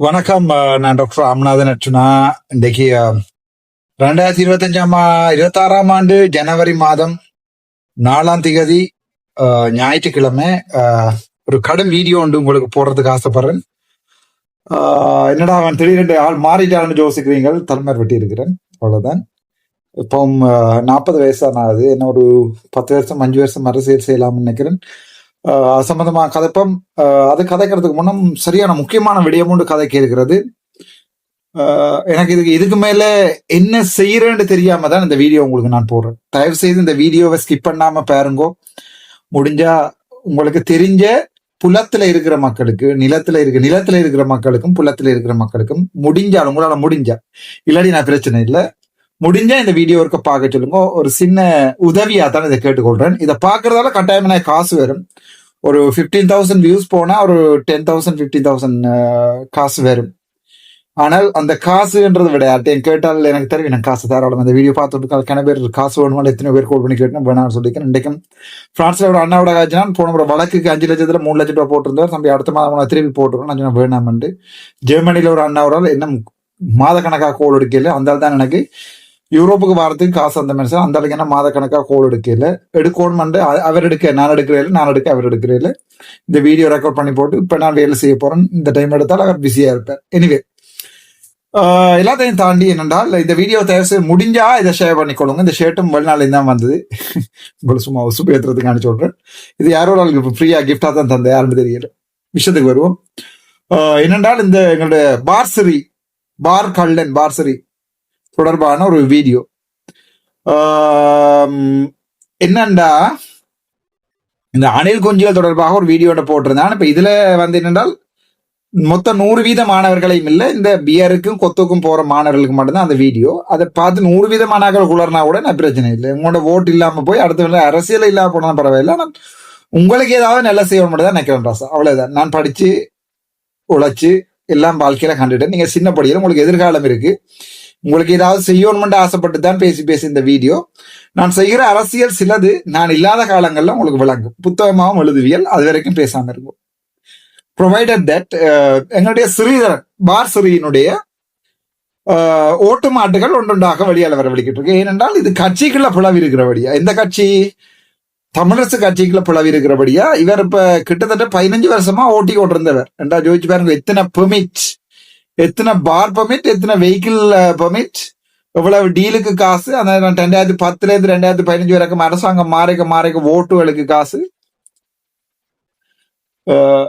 வணக்கம் நான் டாக்டர் ராமநாதன் அர்ச்சுனா இன்றைக்கு ரெண்டாயிரத்தி இருபத்தஞ்சாம் இருபத்தாறாம் ஆண்டு ஜனவரி மாதம் நாலாம் திகதி ஞாயிற்றுக்கிழமை ஒரு கடும் வீடியோ ஒன்று உங்களுக்கு போடுறதுக்கு ஆசைப்படுறேன். என்னடா அவன் திடீரென்று ஆள் மாறிட்டான்னு யோசிக்கிறீங்கள் தலைமையர் வெட்டி இருக்கிறேன் அவ்வளவுதான் இப்போ நாற்பது வயசான ஆகுது என்ன ஒரு பத்து வருஷம் அஞ்சு வருஷம் அரசியல் செய்யலாம்னு நினைக்கிறேன். சம்பந்தமா கதைப்பம். அது கதைக்கிறதுக்கு முன்னும் சரியான முக்கியமான விடயம் ஒன்று கதைக்க இருக்கிறது எனக்கு இதுக்கு இதுக்கு மேல என்ன செய்யறேன்னு தெரியாம தான் இந்த வீடியோ உங்களுக்கு நான் போடுறேன். தயவு செய்து இந்த வீடியோவை ஸ்கிப் பண்ணாம பாருங்கோ. முடிஞ்சா உங்களுக்கு தெரிஞ்ச புலத்துல இருக்கிற மக்களுக்கு நிலத்துல இருக்க நிலத்துல இருக்கிற மக்களுக்கும் புலத்துல இருக்கிற மக்களுக்கும் முடிஞ்சால் உங்களால முடிஞ்சா இல்லாடி நான் பிரச்சனை இல்லை. முடிஞ்சா இந்த வீடியோ இருக்க பார்க்க சொல்லுங்க. ஒரு சின்ன உதவியா தான் இதை கேட்டுக்கொள்றேன். இதை பார்க்கறதால கட்டாயம் எனக்கு காசு வரும். ஒரு ஃபிஃப்டீன் தௌசண்ட் வியூஸ் போனா ஒரு டென் தௌசண்ட் ஃபிஃப்டீன் தௌசண்ட் காசு வரும். ஆனால் அந்த காசுன்றதை விட யார்ட்டையும் கேட்டால் எனக்கு தெரியும் எனக்கு காசு தாராளம். அந்த வீடியோ பார்த்துட்டு கன பேர் காசு வேணுமா? எத்தனை பேர் கால் பண்ணி கேட்டேன். வேணாம்னு சொல்லிக்கிறேன். இன்றைக்கும் பிரான்ஸ்ல ஒரு அண்ணாவோட காய்ச்சினா போன ஒரு வழக்குக்கு அஞ்சு லட்சத்துல மூணு லட்சம் ரூபாய் போட்டிருந்தார். தம்பி அடுத்த மாதம் நான் திருப்பி போட்டுருக்கோம் நான் சொன்னேன் வேணாமன்ட்டு. ஒரு அண்ணாவோட என்ன மாதக்கணக்காக கோல் எடுக்கல. அந்த தான் எனக்கு யூரோப்புக்கு வரத்துக்கு காசு அந்த மனுஷன் அந்த அளவுக்கு என்ன மாதக்கணக்காக கோல் எடுக்கல எடுக்கணும்னு அவர் எடுக்க நான் எடுக்கிறேன் நான் எடுக்க அவர் எடுக்கிறேன் இந்த வீடியோ ரெக்கார்ட் பண்ணி போட்டு இப்போ நான் வேலை செய்ய போறேன் இந்த டைம் எடுத்தால் அவர் பிஸியாக இருப்பார் எனிவே எல்லாத்தையும் தாண்டி என்னென்றால் இந்த வீடியோ தயவு முடிஞ்சா இதை ஷேர் பண்ணிக்கொள்ளுங்க இந்த ஷர்ட்டும் வெளிநாளையும் தான் வந்தது உங்களுக்கு சும்மா உசுப்பு ஏற்றுறதுக்கான சொல்கிறேன் இது யாரோ ஒரு ஆளுக்கு ஃப்ரீயாக கிஃப்டாக தான் தந்தேன் யாருன்னு தெரியல விஷயத்துக்கு வருவோம் என்னென்றால் இந்த எங்களுடைய பார்சரி பார் கல்லன் பார்சரி தொடர்பான ஒரு வீடியோ என்னண்டா? இந்த அணில் குஞ்சுகள் தொடர்பாக ஒரு வீடியோ போட்டிருந்தேன். இப்ப இதுல வந்து என்னென்றால் மொத்தம் நூறு வீத மாணவர்களையும் இல்லை இந்த பியருக்கும் கொத்துக்கும் போற மாணவர்களுக்கு மட்டும்தான் அந்த வீடியோ அதை பார்த்து நூறு வீத மாணவர்கள் குளர்னா கூட நான் பிரச்சனை இல்லை. உங்களோட ஓட்டு இல்லாம போய் அடுத்த அரசியல் இல்லாம போனா பரவாயில்லை. ஆனால் உங்களுக்கு ஏதாவது நல்ல செய்யணும் மட்டும் தான் நினைக்கிறேன் ராசா. அவ்வளவுதான். நான் படிச்சு உழைச்சு எல்லாம் வாழ்க்கையில கண்டுட்டேன். நீங்க சின்ன படியில உங்களுக்கு எதிர்காலம் இருக்கு. உங்களுக்கு ஏதாவது செய்யணும்னு ஆசைப்பட்டு தான் பேசி பேசி இந்த வீடியோ. நான் செய்கிற அரசியல் சிலது நான் இல்லாத காலங்கள்ல உங்களுக்கு விளங்கும். புத்தகமாகவும் எழுதுவியல் அது வரைக்கும் பேசாம இருக்கும் ப்ரொவைடட் தட் எங்களுடைய ஸ்ரீதரன் பார் ஸ்ரீயினுடைய uh, ஓட்டு மாட்டுகள் ஒன்றொன்றாக வழியால் வரவழிக்கிட்டு இருக்கு ஏனென்றால் இது கட்சிக்குள்ள பிளவு இருக்கிறபடியா எந்த கட்சி? தமிழரசு கட்சிக்குள்ள பிளவு இருக்கிறபடியா இவர் இப்ப கிட்டத்தட்ட பதினஞ்சு வருஷமா ஓட்டி கொண்டிருந்தவர். என்றா ஜோதிச்சு பாருங்க எத்தனை பெர்மிட் எத்தனை பார் பர்மிட் எத்தனை வெஹிக்கிள் பர்மிட் uh, எவ்வளவு டீலுக்கு காசு? அந்த ரெண்டாயிரத்தி பத்துல இருந்து ரெண்டாயிரத்தி பதினஞ்சு வரைக்கும் அரசாங்கம் மாறிக்க மாறிக்க ஓட்டுகளுக்கு காசு. Uh,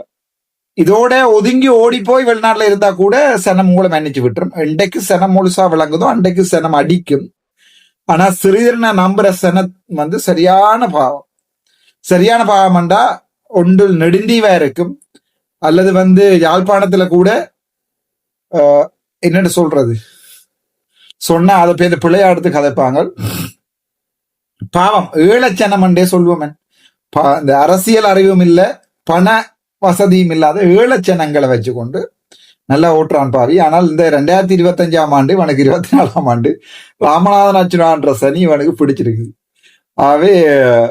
இதோட ஒதுங்கி ஓடி போய் வெளிநாட்டுல இருந்தா கூட சனம் உங்களை மன்னிச்சு விட்டுரும். இன்றைக்கு சனம் முழுசா விளங்குதோ அன்றைக்கு சனம் அடிக்கும். ஆனா சிறிதரனை நம்புற சனம் வந்து சரியான பாவம். சரியான பாவம்டா ஒன்று நெடுந்தீவா இருக்கும். அல்லது வந்து யாழ்ப்பாணத்துல கூட என்னன்னு சொல்றது? சொன்னா அதை பேர் பிள்ளையாடுத்து கதைப்பாங்க பாவம் ஏழச்சனமண்டே சொல்லுவோமன் பா- இந்த அரசியல் அறிவும் இல்ல பண வசதியும் இல்லாத ஏழச்சனங்களை வச்சுக்கொண்டு நல்லா ஓட்டுறான் பாவி. ஆனால் இந்த ரெண்டாயிரத்தி இருபத்தஞ்சாம் ஆண்டு இவனுக்கு இருபத்தி நாலாம் ஆண்டு ராமநாதன் அச்சுனான்ற சனி இவனுக்கு பிடிச்சிருக்கு ஆகவே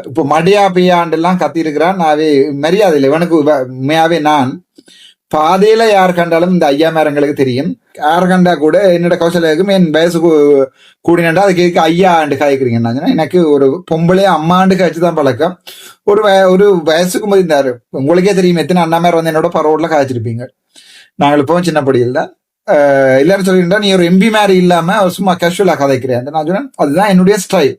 இப்போ மடியா பெய்யாண்டெல்லாம் கத்திருக்கிறான் இருக்கிறான் ஆகவே மரியாதை இல்லை. இவனுக்கு உண்மையாவே நான் பாதையில யார் கண்டாலும் இந்த ஐயா மேரங்களுக்கு தெரியும். யார் கண்டா கூட என்னோட கௌசல்யாவுக்கும் என் வயசு கூ- கூடினண்டா அதுக்கு எதுக்கு ஐயா ஆண்டு காய்க்கிறீங்கன்னா எனக்கு ஒரு பொம்பளை அம்மாண்டு காய்ச்சி தான் பழக்கம். ஒரு ஒரு வயசுக்கு போது இருந்தாரு உங்களுக்கே தெரியும் எத்தனை அண்ணா மேர் வந்து என்னோட பரவோட்ல காய்ச்சிருப்பீங்க. நாங்கள் இப்போ சின்ன படியில். தான் எல்லாரும் சொல்லியிருந்தா நீ ஒரு எம்பி மாதிரி இல்லாம சும்மா கேஷுவலா கதைக்கிறேன் நான் சொன்னேன். அதுதான் என்னுடைய ஸ்டைல்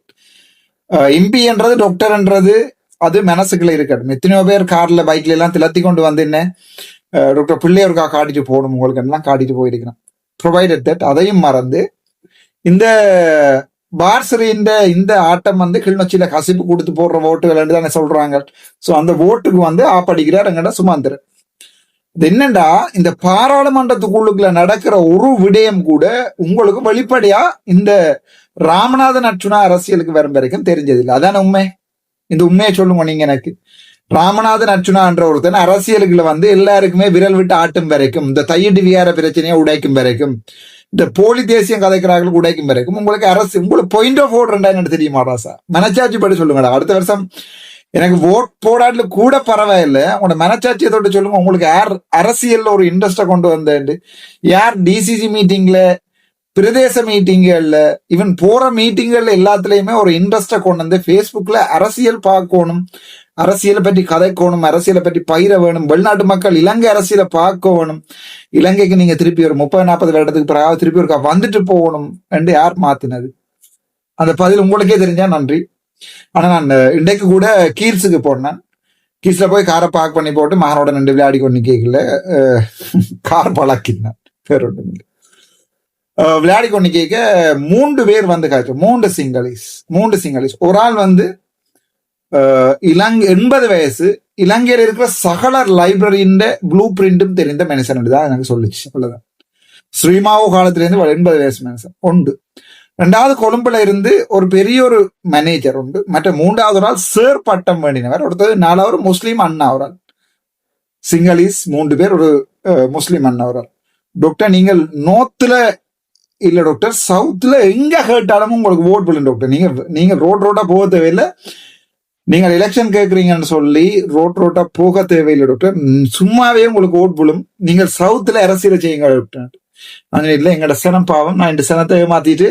எம்பின்றது டாக்டர்ன்றது அது மனசுக்குள்ள இருக்கட்டும். எத்தனையோ பேர் கார்ல பைக்ல எல்லாம் திலத்தி கொண்டு வந்து என்ன டாக்டர் பிள்ளையருக்கா காட்டிட்டு போகணும் உங்களுக்கு எல்லாம் காட்டிட்டு போயிருக்கிறேன். ப்ரொவைடட் தட் அதையும் மறந்து இந்த பார்சரின்ற இந்த ஆட்டம் வந்து கிளிநொச்சியில கசிப்பு கொடுத்து போடுற ஓட்டுகள் தானே சொல்றாங்க. சோ அந்த ஓட்டுக்கு வந்து ஆப்படிக்கிறார் எங்கடா சுமந்திர இது என்னண்டா இந்த பாராளுமன்றத்துக்குள்ளுக்குள்ள நடக்கிற ஒரு விடயம் கூட உங்களுக்கு வெளிப்படையா இந்த ராமநாதன் அர்ச்சுனா அரசியலுக்கு வரும் வரைக்கும் தெரிஞ்சதில்லை. அதான உண்மை? இந்த உண்மையை சொல்லுங்க நீங்க எனக்கு. ராமநாதன் அர்ச்சுனா என்ற ஒருத்தன் அரசியலுக்குள்ள வந்து எல்லாருக்குமே விரல் விட்டு ஆட்டும் வரைக்கும் இந்த தையடி விகார பிரச்சனையை உடைக்கும் வரைக்கும் இந்த போலி தேசியம் கதைக்கிறார்கள் உடைக்கும் வரைக்கும் உங்களுக்கு அரசு உங்களுக்கு பாயிண்ட் ஆஃப் ஓர்டர் என்ன தெரியுமா ராசா? மனச்சாட்சி படி சொல்லுங்கடா. அடுத்த வருஷம் எனக்கு ஓட் போடாட்டில் கூட பரவாயில்லை. உங்களோட மனச்சாட்சியை தொட்டு சொல்லுங்க. உங்களுக்கு யார் அரசியல்ல ஒரு இன்ட்ரெஸ்ட கொண்டு வந்தேன் யார் டிசிசி மீட்டிங்ல பிரதேச மீட்டிங்கள்ல ஈவன் போற மீட்டிங்கள்ல எல்லாத்துலயுமே ஒரு இன்ட்ரெஸ்ட கொண்டு வந்து ஃபேஸ்புக்ல அரசியல் பார்க்கணும் அரசியலை பற்றி கதைக்கணும் அரசியலை பற்றி பயிர வேணும் வெளிநாட்டு மக்கள் இலங்கை அரசியலை பார்க்க வேணும் இலங்கைக்கு நீங்க திருப்பி ஒரு முப்பது நாற்பது வருடத்துக்கு பிறகு திருப்பி ஒரு வந்துட்டு போகணும் என்று யார் மாத்தினது? அந்த பதில் உங்களுக்கே தெரிஞ்சா நன்றி. ஆனா நான் இன்றைக்கு கூட கீல்ஸுக்கு போனேன். கீஸ்ல போய் காரை பார்க் பண்ணி போட்டு மகனோட நின்று விளையாடி கொண்டு கேட்கல கார் பழக்கினேன். பேர் ஒன்றும் இல்லை. விளையாடி கொண்டு கேட்க மூன்று பேர் வந்து காய்ச்சல் மூன்று சிங்களீஸ் மூன்று சிங்களீஸ் ஒரு ஆள் வந்து இலங்கை எண்பது வயசு. இலங்கையில் இருக்கிற சகல லைப்ரரியின் ப்ளூ பிரிண்டும் தெரிந்த மனுஷன் தான் எனக்கு சொல்லிச்சு. அவ்வளவுதான். ஸ்ரீமாவோ காலத்திலேருந்து எண்பது வயசு மனுஷன் உண்டு. ரெண்டாவது கொழும்புல இருந்து ஒரு பெரிய ஒரு மேனேஜர் உண்டு. மற்ற மூன்றாவது ஒரு ஆள் சேர் பட்டம் வேண்டினவர். அடுத்தது நாலாவது முஸ்லீம் அண்ணா ஒரு ஆள். சிங்களீஸ் மூன்று பேர் ஒரு முஸ்லீம் அண்ணா ஒரு ஆள். டாக்டர் நீங்கள் நோத்துல இல்ல டாக்டர் சவுத்துல எங்க கேட்டாலும் உங்களுக்கு ஓட் விழும் டாக்டர் நீங்க நீங்க ரோட் ரோட்டா போக தேவையில்லை. நீங்கள் எலெக்ஷன் கேட்குறீங்கன்னு சொல்லி ரோட் ரோட்டா போக தேவையில்லை டாக்டர் சும்மாவே உங்களுக்கு ஓட் விழும் நீங்கள் சவுத்துல அரசியலை செய்யுங்க டாக்டர் அது இல்லை எங்களோட சனம் பாவம். நான் இந்த சனத்தை ஏமாத்திட்டு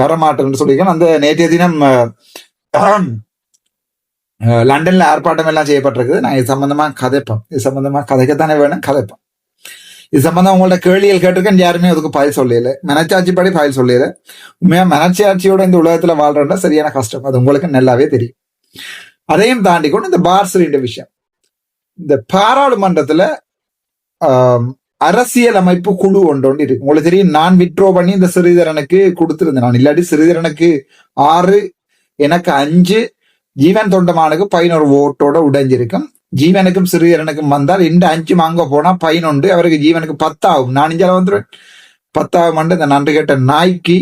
வரமாட்டேன்னு சொல்லியிருக்கேன். அந்த நேற்றைய தினம் லண்டன்ல ஆர்ப்பாட்டம் எல்லாம் செய்யப்பட்டிருக்குது. நான் இது சம்பந்தமா கதைப்பேன். இது சம்பந்தமா கதைக்கத்தானே வேணும்? கதைப்பேன். இது சம்பந்தம் உங்கள்ட்ட கேள்விகள் கேட்டிருக்கேன் யாருமே அதுக்கு பதில் சொல்லல. மனச்சாட்சி படி பதில் சொல்லல. உண்மையா மனச்சாட்சியோட இந்த உலகத்துல வாழ்றோம்னா சரியான கஷ்டம். அது உங்களுக்கு நல்லாவே தெரியும். அதையும் தாண்டி கொண்டு இந்த பார்சலின்ற விஷயம். இந்த பாராளுமன்றத்துல அரசியல் அமைப்பு குழு ஒன்று ஒன்று இருக்கு. உங்களுக்கு தெரியும் நான் விட்ரோ பண்ணி இந்த சிறிதரனுக்கு கொடுத்திருந்தேன். நான் இல்லாட்டி சிறிதரனுக்கு ஆறு எனக்கு அஞ்சு ஜீவன் தொண்டமானுக்கு பதினோரு ஓட்டோட உடைஞ்சிருக்கும். ஜீவனுக்கும் சிறுகரனுக்கும் வந்தால் இன்று அஞ்சு அங்க போனா பதினொன்று அவருக்கு ஜீவனுக்கு பத்தாகும் நான் இஞ்சால வந்துடுவேன் பத்தாகும் ஆண்டு இந்த நன்றி கேட்ட நாய்க்கு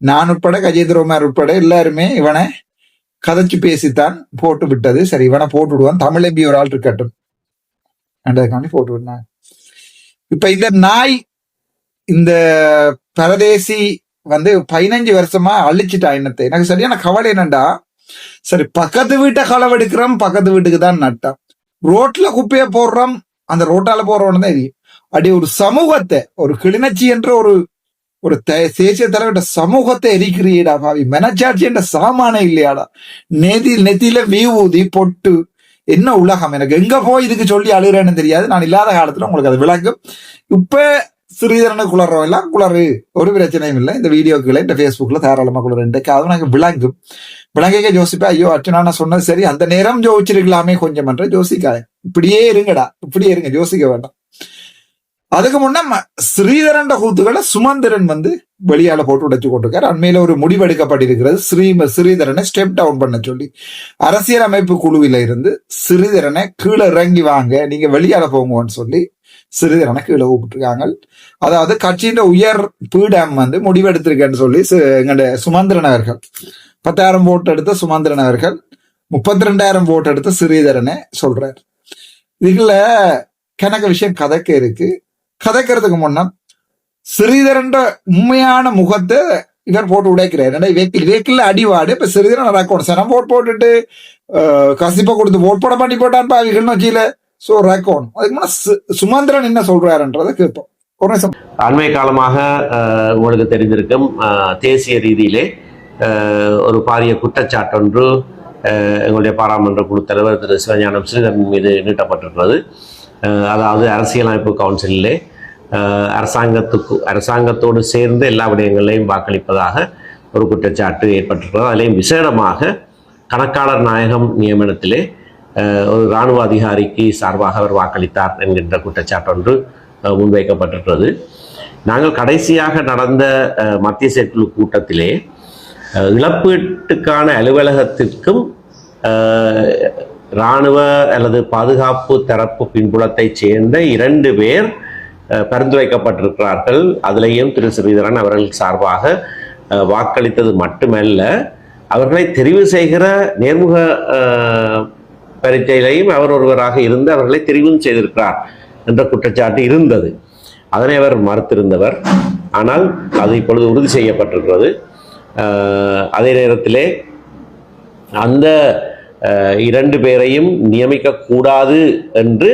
நான் உட்பட கஜேந்திரகுமார் உட்பட எல்லாருமே இவனை கதைச்சு பேசித்தான் போட்டு விட்டது சரி இவனை போட்டு விடுவான் தமிழ் எம்பி ஒரு ஆள் இருக்கட்டும் என்றதுக்காண்டி போட்டு விட்டாங்க இப்ப இந்த நாய் இந்த பரதேசி வந்து பதினஞ்சு வருஷமா அழிச்சிட்டா என்னத்தை எனக்கு சரியான கவலை என்னண்டா சரி பக்கத்து வீட்டை களவெடுக்கிறோம் பக்கத்து வீட்டுக்கு தான் நட்டான் ரோட்ல குப்பைய போடுறோம் அந்த ரோட்டால போறவன தான் எரியும் அடி ஒரு சமூகத்தை ஒரு கிளிநச்சி என்ற ஒரு ஒரு தேசிய தலைவர்கிட்ட சமூகத்தை எரிக்கிறீடா பாவி. மனச்சாட்சி என்ற சாமானே இல்லையாடா. நெதி நெத்தியில வீவூதி பொட்டு என்ன உலகம்? எனக்கு எங்க போய் இதுக்கு சொல்லி அழுகிறேன்னு தெரியாது. நான் இல்லாத காலத்துல உங்களுக்கு அது விளக்கும் இப்ப சிறீதரன குளறோம் எல்லாம் குளறு ஒரு பிரச்சனையும் இல்லை இந்த வீடியோக்குள்ள இந்த ஃபேஸ்புக்ல தாராளமா குளறு இன்றைக்காவது எனக்கு விளங்கும் விளங்கிக்க ஜோசிப்பா ஐயோ அர்ச்சனா நான் சொன்னது சரி அந்த நேரம் ஜோதிச்சிருக்கலாமே கொஞ்சம் என்ற ஜோசிக்கா இப்படியே இருங்கடா இப்படியே இருங்க யோசிக்க வேண்டாம் அதுக்கு முன்ன ம- ஸ்ரீதரன் கூத்துக்களை சுமந்திரன் வந்து வெளியால போட்டு உடைச்சு கொண்டிருக்காரு. அண்மையில ஒரு முடிவெடுக்கப்பட்டிருக்கிறது. ஸ்ரீ ஸ்ரீதரனை ஸ்டெப் டவுன் பண்ண சொல்லி. அரசியல் அமைப்பு குழுவில இருந்து ஸ்ரீதரனை கீழே இறங்கி வாங்க நீங்க வெளியால போங்கன்னு சொல்லி ஸ்ரீதரனை கீழே கூப்பிட்டுருக்காங்க. அதாவது கட்சியின் உயர் பீடம் வந்து முடிவெடுத்திருக்கேன்னு சொல்லி சு- சுமந்திரன் அவர்கள். பத்தாயிரம் ஓட்டு எடுத்த சுமந்திரன் அவர்கள் முப்பத்தி ரெண்டாயிரம் ஓட்டு எடுத்த ஸ்ரீதரனை சொல்றார். இதுல கணக்கு விஷயம் கதக்க இருக்கு. கதைக்கிறதுக்கு முன்ன ஸ்ரீதரன் உண்மையான முகத்தை இவர் போட்டு உடைக்கிறார். ஏன்னா வெக்கில் வெக்கில் அடிவாடு. இப்ப சிறிதரன் ரெக்கார்ட் சனம் போட் போட்டுட்டு கசிப்பை கொடுத்து ஓட் போட பண்ணி போட்டான் பாவிகள் வச்சியில சோ ரெக்கார்ட் அதுக்கு முன்ன சுமந்திரன் என்ன சொல்றாருன்றதை கேட்போம். அண்மை காலமாக உங்களுக்கு தெரிந்திருக்கும் தேசிய ரீதியிலே ஒரு பாரிய குற்றச்சாட்டு ஒன்று எங்களுடைய பாராளுமன்ற குழு தலைவர் திரு சிவஞானம் ஸ்ரீதரன் மீது நீட்டப்பட்டிருக்கிறது. அதாவது அரசியலமைப்பு கவுன்சிலிலே அரசாங்கத்துக்கு அரசாங்கத்தோடு சேர்ந்து எல்லா விடயங்களையும் வாக்களிப்பதாக ஒரு குற்றச்சாட்டு ஏற்பட்டிருக்கிறது. அதிலையும் விசேடமாக கணக்காளர் நாயகம் நியமனத்திலே ஒரு இராணுவ அதிகாரிக்கு சார்பாக அவர் வாக்களித்தார் என்கின்ற குற்றச்சாட்டு ஒன்று முன்வைக்கப்பட்டிருக்கிறது. நாங்கள் கடைசியாக நடந்த மத்திய செயற்குழு கூட்டத்திலே இழப்பீட்டுக்கான அலுவலகத்திற்கும் இராணுவ அல்லது பாதுகாப்பு தரப்பு பின்புலத்தைச் சேர்ந்த இரண்டு பேர் பரிந்துரைக்கப்பட்டிருக்கிறார்கள். அதிலேயும் திரு. ஸ்ரீதரன் அவர்கள் சார்பாக வாக்களித்தது மட்டுமல்ல அவர்களை தெரிவு செய்கிற நேர்முக பரீட்சையிலையும் அவர் ஒருவராக இருந்து அவர்களை தெரிவும் செய்திருக்கிறார் என்ற குற்றச்சாட்டு இருந்தது. அதனை அவர் மறுத்திருந்தவர். ஆனால் அது இப்பொழுது உறுதி செய்யப்பட்டிருக்கிறது. அதே நேரத்திலே அந்த இரண்டு பேரையும் நியமிக்கக்கூடாது என்று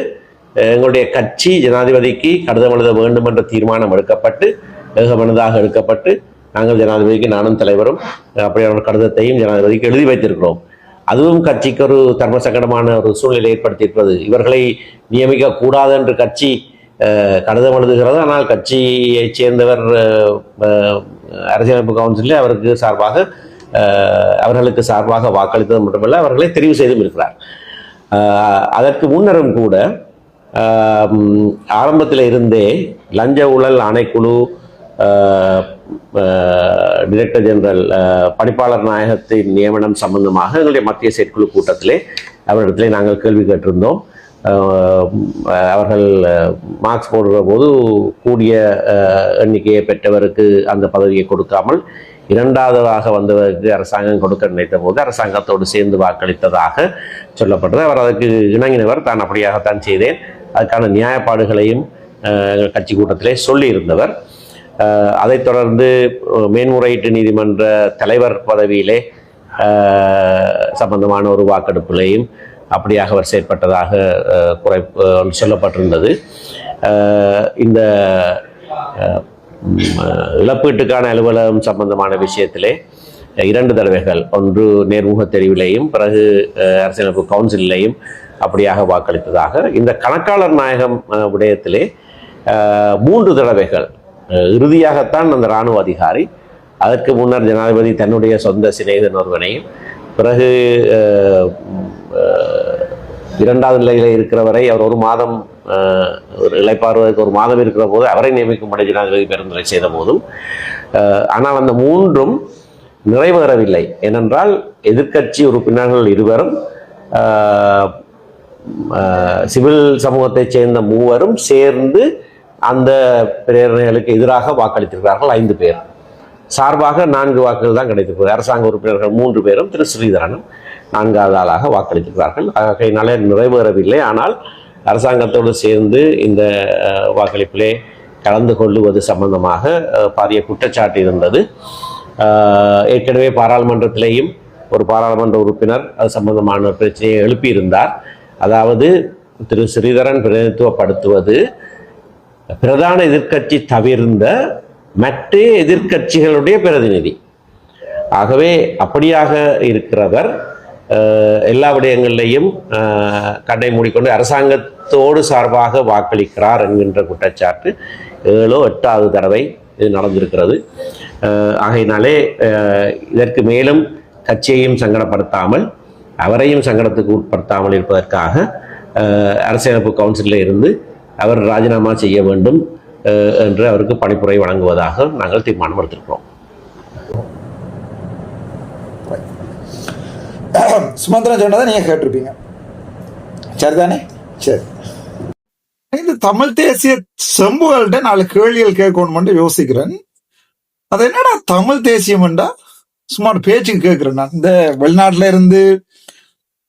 எங்களுடைய கட்சி ஜனாதிபதிக்கு கடிதம் எழுத வேண்டும் என்ற தீர்மானம் எடுக்கப்பட்டு ஏகமனதாக எடுக்கப்பட்டு நாங்கள் ஜனாதிபதிக்கு நானும் தலைவரும் அப்படியான ஒரு கடிதத்தையும் ஜனாதிபதிக்கு எழுதி வைத்திருக்கிறோம். அதுவும் கட்சிக்கு ஒரு தர்ம சங்கடமான ஒரு சூழ்நிலை ஏற்படுத்தியிருக்கிறது. இவர்களை நியமிக்க கூடாது என்று கட்சி கடிதம் எழுதுகிறது. ஆனால் கட்சியைச் சேர்ந்தவர் அரசியலமைப்பு கவுன்சிலில் அவருக்கு சார்பாக அவர்களுக்கு சார்பாக வாக்களித்தது மட்டுமல்ல அவர்களை தெரிவு செய்தும் இருக்கிறார். அதற்கு முன்னரும் கூட ஆரம்பத்தில் இருந்தே லஞ்ச ஊழல் ஆணைக்குழு டிரெக்டர் ஜெனரல் பணிப்பாளர் நாயகத்தின் நியமனம் சம்பந்தமாக எங்களுடைய மத்திய செயற்குழு கூட்டத்திலே அவரிடத்திலே நாங்கள் கேள்வி கேட்டிருந்தோம். அவர்கள் மார்க்ஸ் போடுகிற போது கூடிய எண்ணிக்கையை பெற்றவருக்கு அந்த பதவியை கொடுக்காமல் இரண்டாவதாக வந்தவருக்கு அரசாங்கம் கொடுக்க நினைத்த போது அரசாங்கத்தோடு சேர்ந்து வாக்களித்ததாக சொல்லப்பட்டது. அவர் அதற்கு இணங்கினவர். தான் அப்படியாகத்தான் செய்தேன். அதுக்கான நியாயப்பாடுகளையும் எங்கள் கட்சி கூட்டத்திலே சொல்லியிருந்தவர். அதைத் தொடர்ந்து மேன்முறையீட்டு நீதிமன்ற தலைவர் பதவியிலே சம்பந்தமான ஒரு வாக்கெடுப்பிலேயும் அப்படியாக அவர் செயற்பட்டதாக குறை சொல்லப்பட்டிருந்தது. இந்த இழப்பீட்டுக்கான அலுவலகம் சம்பந்தமான விஷயத்திலே இரண்டு தடவைகள். ஒன்று நேர்முக தெரிவிலையும் பிறகு அரசியலமைப்பு கவுன்சிலையும் அப்படியாக வாக்களித்ததாக. இந்த கணக்காளர் நாயகம் விடயத்திலே மூன்று தடவைகள் இறுதியாகத்தான் அந்த இராணுவ அதிகாரி அதற்கு முன்னர் ஜனாதிபதி தன்னுடைய சொந்த சிநேகிதன் ஒருவனையும் பிறகு இரண்டாவது நிலையில் இருக்கிறவரை அவர் ஒரு மாதம் ஒரு இளைப்பாறுவதற்கு ஒரு மாதம் இருக்கிற போது அவரை நியமிக்கும்படி ஜனாதிபதி பரிந்துரை செய்த போதும் ஆனால் அந்த மூன்றும் நிறைவேறவில்லை. ஏனென்றால் எதிர்க்கட்சி உறுப்பினர்கள் இருவரும் சிவில் சமூகத்தைச் சேர்ந்த மூவரும் சேர்ந்து அந்த பிரேரணைகளுக்கு எதிராக வாக்களித்திருக்கிறார்கள் ஐந்து பேர். சார்பாக நான்கு வாக்குகள் தான் கிடைத்திருக்கிறது அரசாங்க உறுப்பினர்கள் மூன்று பேரும் திரு ஸ்ரீதரனும் நான்காவது ஆளாக வாக்களித்திருக்கிறார்கள். ஆகையினால நிறைவேறவில்லை. ஆனால் அரசாங்கத்தோடு சேர்ந்து இந்த வாக்களிப்பிலே கலந்து கொள்ளுவது சம்பந்தமாக பாரிய குற்றச்சாட்டு இருந்தது. ஏற்கனவே பாராளுமன்றத்திலேயும் ஒரு பாராளுமன்ற உறுப்பினர் அது சம்பந்தமான ஒரு பிரச்சனையை எழுப்பியிருந்தார். அதாவது திரு ஸ்ரீதரன் பிரதிநிதித்துவப்படுத்துவது பிரதான எதிர்க்கட்சி தவிர்ந்த மற்ற எதிர்க்கட்சிகளுடைய பிரதிநிதி. ஆகவே அப்படியாக இருக்கிறவர் எல்லா விடயங்களிலையும் அஹ், மூடிக்கொண்டு அரசாங்கத்தோடு சார்பாக வாக்களிக்கிறார் என்கின்ற குற்றச்சாட்டு ஏழோ எட்டாவது தடவை இது நடந்திருக்கிறது. ஆகையினாலே இதற்கு மேலும் கட்சியையும் சங்கடப்படுத்தாமல் அவரையும் சங்கடத்துக்கு உட்படுத்தாமல் இருப்பதற்காக அரசியலமைப்பு கவுன்சிலில் இருந்து அவர் ராஜினாமா செய்ய வேண்டும். என்று அவருக்கு பணிப்புரை வழங்குவதாக நாங்கள் தீர்மானம் எடுத்திருக்கிறோம் சுமந்திரன் சொன்னதை நீங்க கேட்டிருப்பீங்க. சரிதானே? சரி. இந்த தமிழ் தேசிய செம்புகள்கிட்ட நாலு கேள்விகள் கேட்கணும்னு யோசிக்கிறேன். அது என்னடா தமிழ் தேசியம்டா சும்மா பேச்சுக்கு கேட்கிறேன் நான். இந்த வெளிநாட்டுல இருந்து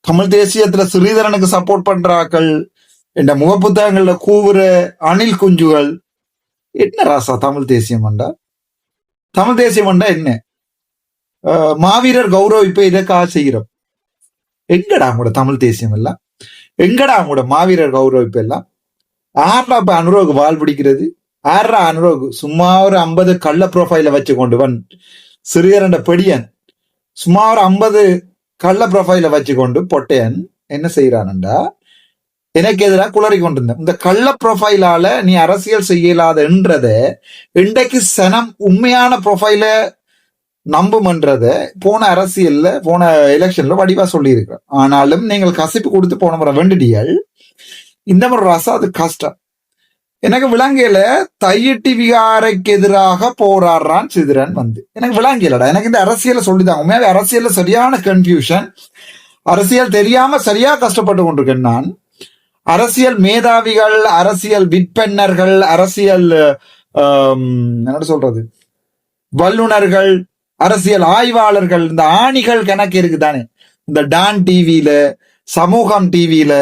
தமிழ் தேசியத்துல ஸ்ரீதரனுக்கு சப்போர்ட் பண்ற ஆக்கள் இந்த முகப்புத்தகங்கள்ல கூவுற அணில் குஞ்சுகள் என்ன ராசா? தமிழ் தேசியம்டா தமிழ் வண்டா என்ன? மாவீரர் கௌரவிப்பை இதற்காக செய்கிறோம். எங்கடா அவங்களோட தமிழ் தேசியம் எல்லாம்? எங்கடா அவங்களோட மாவீரர் கௌரவிப்பு எல்லாம்? ஆறா இப்ப அனுரோகு வால் பிடிக்கிறது. ஆறா அனுரோகு சும்மா ஒரு ஐம்பது கள்ள ப்ரொஃபைல வச்சு கொண்டு வன். சிறியரண்ட பெடியன். சும்மா ஒரு ஐம்பது கள்ள ப்ரொஃபைல வச்சு கொண்டு பொட்டையன். என்ன செய்யறானுண்டா எனக்கு எதிராக குளறி கொண்டிருந்தேன். இந்த கள்ள ப்ரொஃபைலால நீ அரசியல் செய்யலாதன்றத இன்றைக்கு சனம் உண்மையான ப்ரொஃபைல நம்புமன்றத போன அரசியல்ல போன எலெக்ஷன்ல வடிவா சொல்லியிருக்கிறேன். ஆனாலும் நீங்கள் கசிப்பு கொடுத்து போன முறை வேண்டியல் இந்த முறை ரசம் அது கஷ்டம். எனக்கு விலங்கையில தையிட்டி விகாரைக்கு எதிராக போராடுறான் சிதிரன் வந்து. எனக்கு விளங்கியலடா எனக்கு இந்த அரசியலை சொல்லிதான். உண்மையாவே அரசியல்ல சரியான கன்ஃபியூஷன் அரசியல் தெரியாம சரியா கஷ்டப்பட்டு கொண்டிருக்கேன் நான். அரசியல் மேதாவிகள் அரசியல் விற்பன்னர்கள் அரசியல் என்ன சொல்றது? வல்லுனர்கள் அரசியல் ஆய்வாளர்கள் இந்த ஆணிகள் கணக்கு இருக்குதானே? இந்த டான் டிவியில சமூகம் டிவியில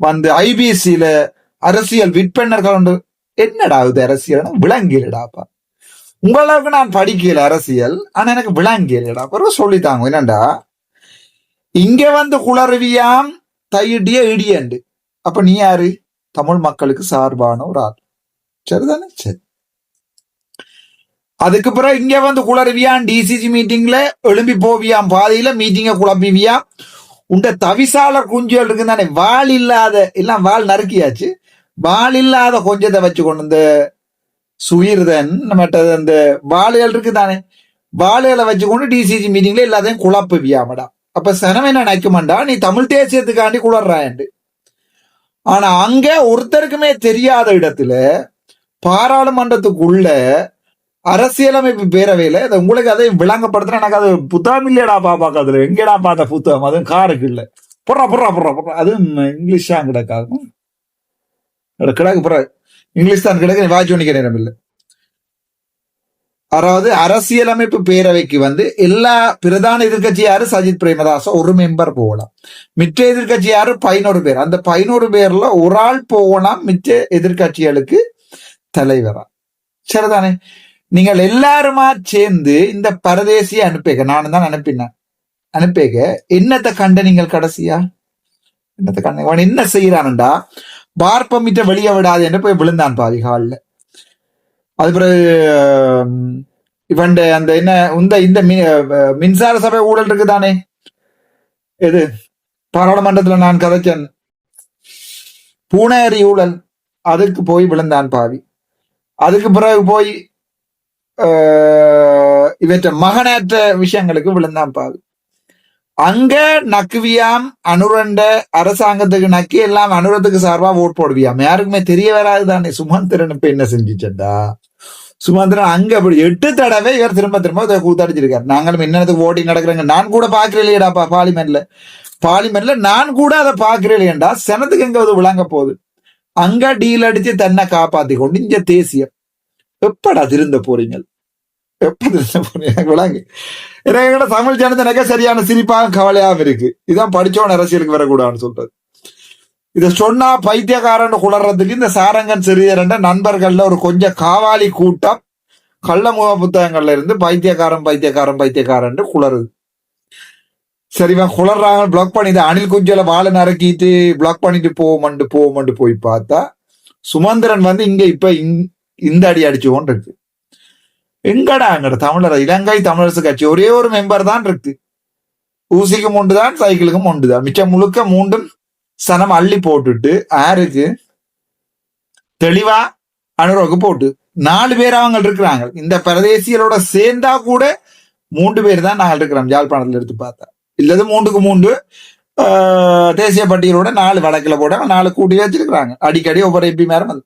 வந்து ஐபிசியில அரசியல் விற்பனர்கள் உண்டு. என்னடா இது அரசியல்? விளங்கியலடாப்பா உங்களுக்கு நான் படிக்கல அரசியல் ஆனா எனக்கு விளங்கியலடா பிறகு சொல்லித்தாங்க. என்னண்டா இங்க வந்து குளறுவியாம் தையிட்டிய இடியண்டு. அப்ப நீ யாரு? தமிழ் மக்களுக்கு சார்பான ஒரு ஆள். சரிதானே? சரி. அதுக்கு பிறகு இங்க வந்து குளறுவியான் டிசிசி மீட்டிங்ல எழும்பி போவியாம் பாதையில மீட்டிங்க குழப்பிவியாம் உண்ட தவிசாளர் குஞ்சுகள் இருக்கு தானே வாள் இல்லாத எல்லாம் வாள் நறுக்கியாச்சு. வாள் இல்லாத கொஞ்சத்தை வச்சு கொண்டு இந்த சுயிர்தன் மற்றது அந்த வாளுகள் இருக்கு தானே வாளுகளை வச்சு கொண்டு டிசிசி மீட்டிங்ல எல்லாத்தையும் குழப்புவியாமடா. அப்ப சனம் என்ன நினைக்குமாண்டா? நீ தமிழ் தேசியத்துக்காண்டி குளர்றாயண்டு. ஆனா அங்க ஒருத்தருக்குமே தெரியாத இடத்துல பாராளுமன்றத்துக்குள்ள அரசியலமைப்பு பேரவையில இதை உங்களுக்கு அதை விளங்கப்படுத்துற எனக்கு அது புத்தகம் இல்லையடா பாப்பாக்கு அதுல எங்கடா பார்த்த புத்தகம்? அதுவும் காருக்கு இல்ல. புறா புறா புறா புறா அதுவும் இங்கிலீஷ் தான் கிடக்காகும். கிடக்கு புறா இங்கிலீஷ் தான் கிடக்கு வாட்சி ஒன்னிக்க நேரம் இல்லை. அதாவது அரசியலமைப்பு பேரவைக்கு வந்து எல்லா பிரதான எதிர்கட்சியாரு சஜித் பிரேமதாச ஒரு மெம்பர் போகலாம். மிச்ச எதிர்கட்சியாரு பதினோரு பேர். அந்த பதினோரு பேர்ல ஒரு ஆள் போகலாம் மிச்ச எதிர்க்கட்சிகளுக்கு தலைவரா? சரிதானே? நீங்கள் எல்லாருமா சேர்ந்து இந்த பரதேசியை அனுப்பிக்க நானும் தான் அனுப்பினேன் அனுப்பிக்க என்னத்தை கண்ட நீங்கள் கடைசியா? என்னத்தை கண்ட அவன் என்ன செய்யறான்டா பார்ப்பமிட்ட வெளியே விடாது என்று போய் விழுந்தான் பாதி ஹாலில் அது பிறகு உம், இவன் அந்த என்ன இந்த இந்த மின்சார சபை ஊழல் இருக்குதானே? எது? பாராளுமன்றத்துல நான் கதைச்சேன். பூனேரி ஊழல் அதுக்கு போய் விழுந்தான் பாவி. அதுக்கு பிறகு போய் ஆஹ், இவற்ற மகனேற்ற விஷயங்களுக்கு விழுந்தான் பாவி. அங்க நக்குவியாம் அனுரண்ட அரசாங்கத்துக்கு நக்கி எல்லாம் அனுரத்துக்கு சார்பா ஓட் போடுவியாம். யாருக்குமே தெரிய வராது தானே சுமந்திரன் இப்ப என்ன செஞ்சுச்சண்டா? சுமந்திரன் அங்க அப்படி எட்டு தடவை இவர் திரும்ப திரும்ப இதை கூத்தடிச்சிருக்காரு. நாங்களும் என்னத்துக்கு ஓட்டி நடக்கிறேங்க. நான் கூட பாக்குறேன் இல்லையடாப்பா பார்லிமெண்ட்ல பார்லிமெண்ட்ல நான் கூட அதை பாக்குறேன் இல்லையண்டா செனத்துக்கு எங்க அது விளங்க போகுது? அங்க டீல் அடிச்சு தன்னை காப்பாத்தி கொண்டு இங்க தேசியம் எப்படா திருந்த போறீங்க? எப்ப திருந்த போறீங்க? விளங்கு. எனக்கு தமிழ் ஜனத்தை சரியான சிரிப்பாக கவலையாகவும் இருக்கு. இதான் படிச்சோன்னு அரசியலுக்கு வரக்கூடாதுன்னு சொல்றது இதை சொன்னா பைத்தியக்காரன் குளர்றதுக்கு இந்த சாரங்கன் சிறியரண்ட நண்பர்கள்ல ஒரு கொஞ்சம் காவாலி கூட்டம் கள்ள முக புத்தகங்கள்ல இருந்து பைத்தியக்காரன் பைத்தியக்காரன் பைத்தியக்காரன் குளருது சரிவா குளர்றாங்க பிளாக் பண்ணி இந்த அணில் குஞ்சல வாழை நறுக்கிட்டு பிளாக் பண்ணிட்டு போவோம்ண்டு போவோம்ண்டு போய் பார்த்தா சுமந்திரன் வந்து இங்க இப்ப இந்- இந்த அடி அடிச்சு கொண்டு இருக்கு எங்கடா அங்கட தமிழர் இலங்கை தமிழரசு கட்சி ஒரே ஒரு மெம்பர் தான் இருக்கு. ஊசிக்கும் உண்டு தான் சைக்கிளுக்கும் உண்டு தான் மிச்சம் முழுக்க மூண்டும் சனம் அள்ளி போட்டுட்டு யாருக்கு தெளிவா அனுரோக்கு போட்டு. நாலு பேர் அவங்க இருக்கிறாங்க. இந்த பிரதேசியலோட சேர்ந்தா கூட மூன்று பேர் தான் நாங்கள் இருக்கிறோம் யாழ்ப்பாணத்துல எடுத்து பார்த்தா. இல்லது மூன்றுக்கு மூன்று. ஆஹ், தேசிய பட்டியலோட நாலு வடக்குல போட நாலு கூட்டி வச்சிருக்கிறாங்க. அடிக்கடி ஒவ்வொரு எம்பி மேரம் வந்து.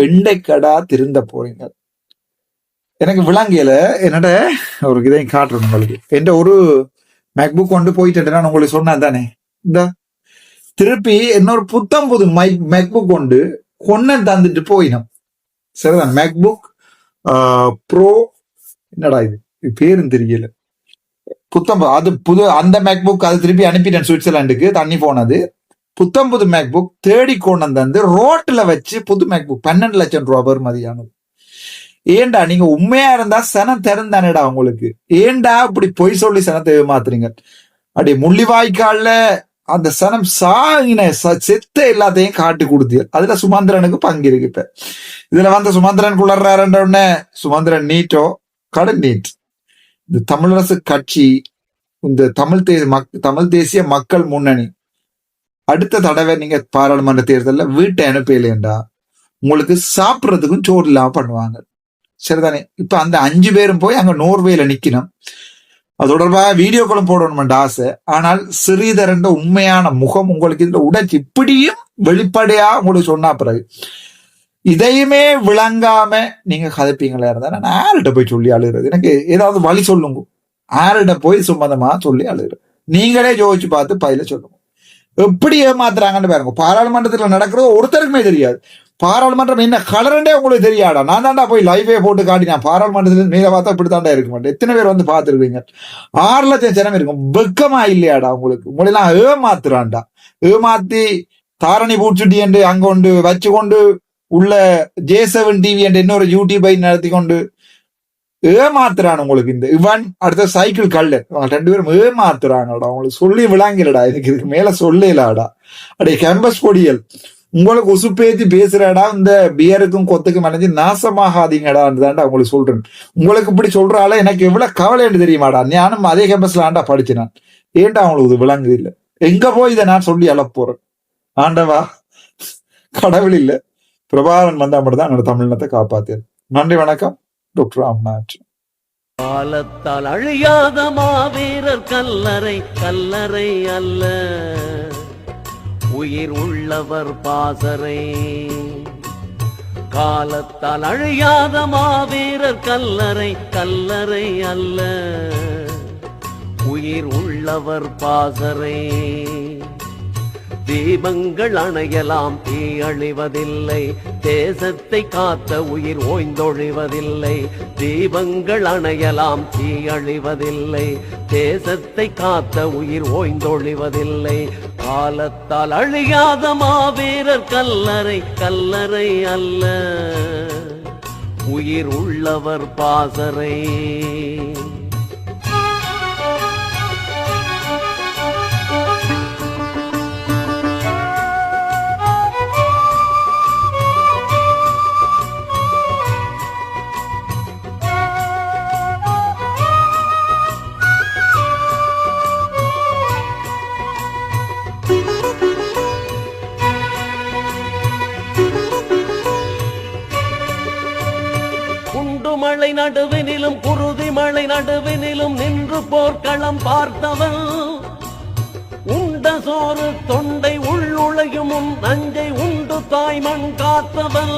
எண்டைக்கடா திருந்த போறீங்க. எனக்கு விளங்கியல என்னோட ஒரு இதையும் காட்டுறேன் உங்களுக்கு. என்ற ஒரு மேக்புக் கொண்டு போயிட்டு நான் உங்களுக்கு சொன்னேன் தானே. இந்த. திருப்பி இன்னொரு புத்தம் புது மைக் மேக்புக் கொண்டு கொன்ன தந்துட்டு போயினோம். சரிதான் மேக்புக் ப்ரோ என்னடா இது? இது பேரும் தெரியல. புத்தம் அது புது அந்த மேக்புக் அது திருப்பி அனுப்பிட்டேன் சுவிட்சர்லாண்டுக்கு தண்ணி போனது. புத்தம் புது மேக்புக் தேடி கொண்டு வந்து ரோட்ல வச்சு புது மேக்புக் பன்னெண்டு லட்சம் ரூபா பெறுமதியானது ஏன்டா நீங்க உண்மையா இருந்தா சனம் திறந்தானேடா உங்களுக்கு. ஏன்டா இப்படி பொய் சொல்லி சனத்தை ஏமாத்துறீங்க? அப்படி முள்ளிவாய்க்கால்ல அந்த சனம் சாகின செத்த எல்லாத்தையும் காட்டி கொடுத்து அதுல சுமந்திரனுக்கு பங்கு இருக்கு இப்ப இதுல வந்து சுமந்திரன் குளர்றாருன்ற உடனே சுமந்திரன் நீட்டோ கடன் நீட். இந்த தமிழரசு கட்சி இந்த தமிழ் தே மக்- தமிழ் தேசிய மக்கள் முன்னணி. அடுத்த தடவை நீங்க பாராளுமன்ற தேர்தலில் வீட்டை அனுப்பலையேண்டா. உங்களுக்கு சாப்பிடுறதுக்கும் சோறு இல்லாம பண்ணுவாங்க. சரிதானே? இப்ப அந்த அஞ்சு பேரும் போய் அங்க நோர்வேல நிக்கணும். அது தொடர்பாக வீடியோக்களும் போடணும்ன்ற ஆசை. ஆனால் ஸ்ரீதரன் உண்மையான முகம் உங்களுக்கு இதுல உடைச்சு இப்படியும் வெளிப்படையா உங்களுக்கு சொன்னா பிறகு இதையுமே விளங்காம நீங்க கதைப்பீங்களா இருந்தா நான் யார்கிட்ட போய் சொல்லி அழுகிறது. எனக்கு ஏதாவது வழி சொல்லுங்க. யார்கிட்ட போய் சும்மந்தமா சொல்லி அழுகிறது. நீங்களே ஜோதிச்சு பார்த்து பதில சொல்லுங்க. எப்படி ஏமாத்துறாங்கன்னு பாருங்க. பாராளுமன்றத்துல நடக்கிறது ஒருத்தருக்குமே தெரியாது. பாராளுமன்றம் என்ன கலரண்டே உங்களுக்கு தெரியாடா நான் தான்டா போய் லைவே போட்டு காட்டினா பாராளுமன்றத்தில் மேல பார்த்தா இப்படி தாண்டா இருக்க மாட்டேன். எத்தனை பேர் வந்து பார்த்துருக்கீங்க ஆறு லட்சம் ஜனம் இருக்கும். வெக்கமா இல்லையாடா உங்களுக்கு? உங்களெல்லாம் ஏமாத்துறான்டா. ஏமாத்தி தாரணி பூச்சுட்டி என்று அங்க கொண்டு வச்சு கொண்டு உள்ள ஜே செவன் டிவி என்ற இன்னொரு யூடியூபை நடத்தி கொண்டு ஏமாத்துறான் உங்களுக்கு இந்த இவன். அடுத்த சைக்கிள் கல்லு. அவங்க ரெண்டு பேரும் ஏமாத்துறாங்கடா. உங்களுக்கு சொல்லி விளங்கிலடா இதுக்கு இதுக்கு மேல சொல்லலாடா. அடே கேம்பஸ் பொடியல். உங்களுக்கு உசுப்பேத்தி பேசுறாடா. இந்த பியருக்கும் கொத்துக்கும் மனைஞ்சு நாசமாகாதீங்கடா தான்டா உங்களுக்கு சொல்றேன். உங்களுக்கு இப்படி சொல்றால எனக்கு எவ்வளவு கவலைன்னு தெரியுமாடா. நானும் அதே கேம்பஸ்ல ஆண்டா படிச்சு நான். ஏன்டா அவங்களுக்கு இது விளங்குது இல்ல? எங்க போய் இதை நான் சொல்லி அழப் போறேன்? ஆண்டவா கடவுள் இல்ல. பிரபாகரன் வந்தா மட்டும் தான் என்னோட தமிழினத்தை காப்பாத்தியது நன்றி வணக்கம். டாக்டர் ராம்நாத் காலத்தால் அழியாத மாவீரர் கல்லறை கல்லறை அல்ல. உயிர் உள்ளவர் பாசறை. காலத்தால் அழியாத மாவீரர் கல்லறை கல்லறை அல்ல. உயிர் உள்ளவர் பாசறை. தீபங்கள் அணையலாம் தீ அழிவதில்லை. தேசத்தை காத்த உயிர் ஓய்ந்தொழிவதில்லை. தீபங்கள் அணையலாம் தீ அழிவதில்லை. தேசத்தை காத்த உயிர் ஓய்ந்தொழிவதில்லை. காலத்தால் அழியாத மாவீரர் கல்லறை கல்லறை அல்ல. உயிர் உள்ளவர் பாசறை. மலை நடுவினிலும் நின்று போர்க்களம் பார்த்தவன் உண்ட சோறு தொண்டை உள்ளுழையும் உன் நஞ்சை உண்டு தாய்மண் காத்தவன்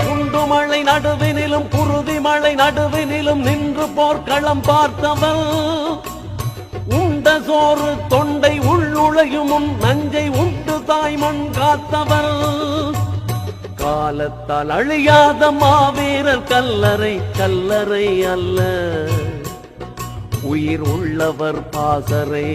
குண்டுமலை நடுவினிலும் குருதி மலை நடுவினிலும் நின்று போர்க்களம் பார்த்தவன் உண்ட சோறு தொண்டை உள்ளுழையும் உன் நஞ்சை உண்டு தாய்மண் காத்தவன் காலத்தால் அழியாத மாவீரர் கல்லறை கல்லறை அல்ல. உயிர் உள்ளவர் பாசரே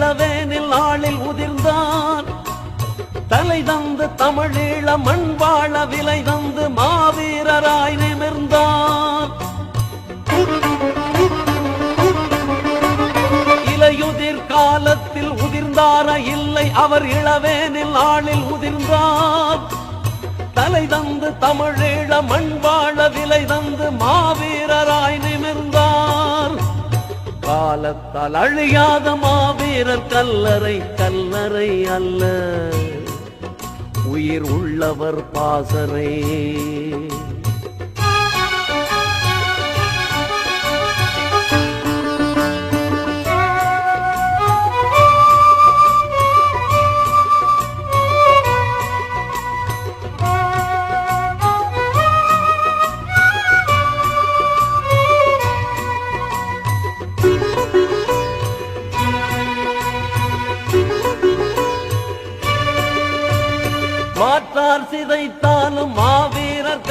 இளவேனில் நாளில் உதிர்ந்தான். தலை தந்து தமிழீழ மண் வாழ விலை தந்து மாவீரராய் நிமிர்ந்தான். இலையுதிர் காலத்தில் உதிர்ந்தார இல்லை அவர் இளவேனில் நாளில் உதிர்ந்தார் தலை தந்து தமிழீழ மண் வாழ விலை தந்து மாவீரராய் நிமிர்ந்தார் காலத்தால் அழியாத மாவீரர் கல்லறை கல்லறை அல்ல. உயிர் உள்ளவர் பாசரே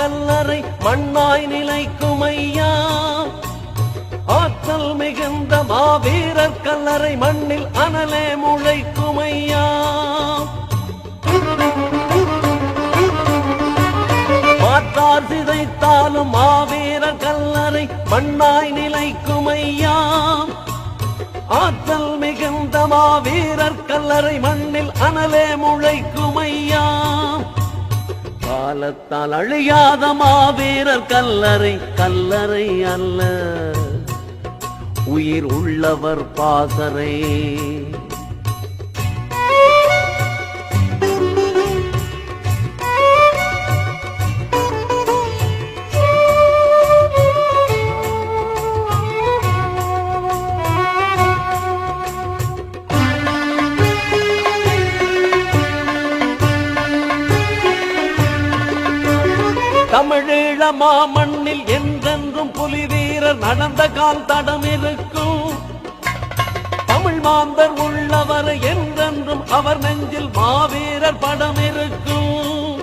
கல்லறை மண்ணாய் நிலைக்கும் ஐயா. ஆற்றல் மிகுந்த மாவீரர் கல்லறை மண்ணில் அனலே முளைக்கும் ஐயா. மாற்றார் சிதைத்தாலும் மாவீரர் கல்லறை மண்ணாய் நிலைக்கும் ஐயா. ஆற்றல் மிகுந்த மாவீரர் கல்லறை மண்ணில் அனலே முளைக்கும் காலத்தால் அழியாத மாவீரர் கல்லறை கல்லறை அல்ல. உயிர் உள்ளவர் பாசறை. தமிழீழ மண்ணில் என்றென்றும் புலி வீரர் நடந்த கால் தடம் இருக்கும். தமிழ் மாந்தர் உள்ளவர் என்றென்றும் அவர் நெஞ்சில் மாவீரர் படம் இருக்கும்.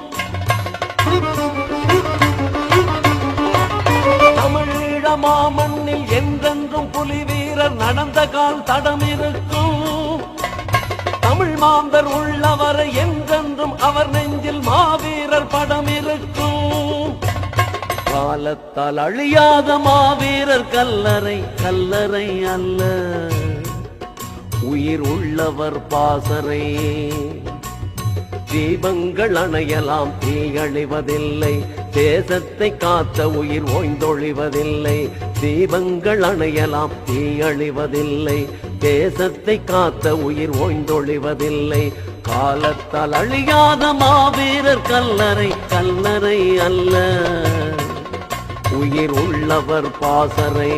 தமிழீழ மாமண்ணில் என்றென்றும் புலி வீரர் நடந்த கால் தடம் இருக்கும். தமிழ் மாந்தர் உள்ளவர் என்றென்றும் அவர் நெஞ்சில் மாவீரர் காலத்தால் அழியாத மாவீரர் கல்லறை கல்லறை அல்ல. உயிர் உள்ளவர் பாசறை. தீபங்கள் அணையலாம் தீயழிவதில்லை தேசத்தை காத்த உயிர் ஓய்ந்தொழிவதில்லை. தீபங்கள் அணையலாம் தீயழிவதில்லை தேசத்தை காத்த உயிர் ஓய்ந்தொழிவதில்லை. காலத்தால் அழியாத மாவீரர் கல்லறை கல்லறை அல்ல. உயிர் உள்ளவர் பாசரே.